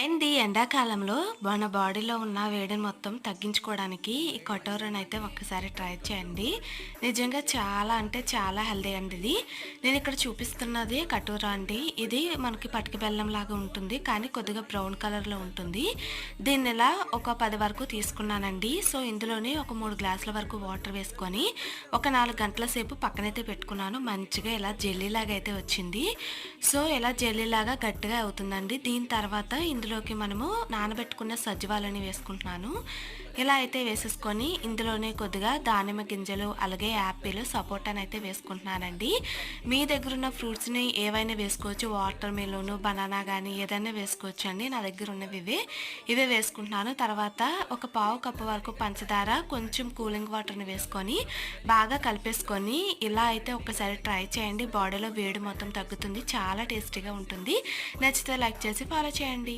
And ఈ ఎండాకాలంలో మన బాడీలో ఉన్న వేడిని మొత్తం తగ్గించుకోవడానికి ఈ కటోరాని అయితే ఒక్కసారి ట్రై చేయండి. నిజంగా చాలా అంటే చాలా హెల్దీ అండి ఇది. నేను ఇక్కడ చూపిస్తున్నది కటోరా అండి. ఇది మనకి పటిక బెల్లం లాగా ఉంటుంది కానీ కొద్దిగా బ్రౌన్ కలర్లో ఉంటుంది. దీన్ని ఇలా ఒక పది వరకు తీసుకున్నానండి. సో ఇందులోనే ఒక మూడు గ్లాసుల వరకు వాటర్ వేసుకొని ఒక నాలుగు గంటల సేపు పక్కనైతే పెట్టుకున్నాను. మంచిగా ఇలా జెల్లీలాగా అయితే వచ్చింది. సో ఇలా జెల్లీలాగా గట్టిగా అవుతుందండి. దీని తర్వాత ఇందులోకి మనము నానబెట్టుకున్న సజ్జవాలని వేసుకుంటున్నాను. ఇలా అయితే వేసేసుకొని ఇందులోనే కొద్దిగా దానిమ్మ గింజలు అలాగే యాపిల్ సపోటాని అయితే వేసుకుంటున్నానండి. మీ దగ్గర ఉన్న ఫ్రూట్స్ని ఏవైనా వేసుకోవచ్చు. వాటర్ మెలోను బనానా కానీ ఏదైనా వేసుకోవచ్చు అండి. నా దగ్గర ఉన్నవి ఇవే. ఇవే వేసుకుంటున్నాను. తర్వాత ఒక పావు కప్పు వరకు పంచదార కొంచెం కూలింగ్ వాటర్ని వేసుకొని బాగా కలిపేసుకొని ఇలా అయితే ఒకసారి ట్రై చేయండి. బాడీలో వేడి మొత్తం తగ్గుతుంది. చాలా టేస్టీగా ఉంటుంది. నచ్చితే లైక్ చేసి ఫాలో చేయండి.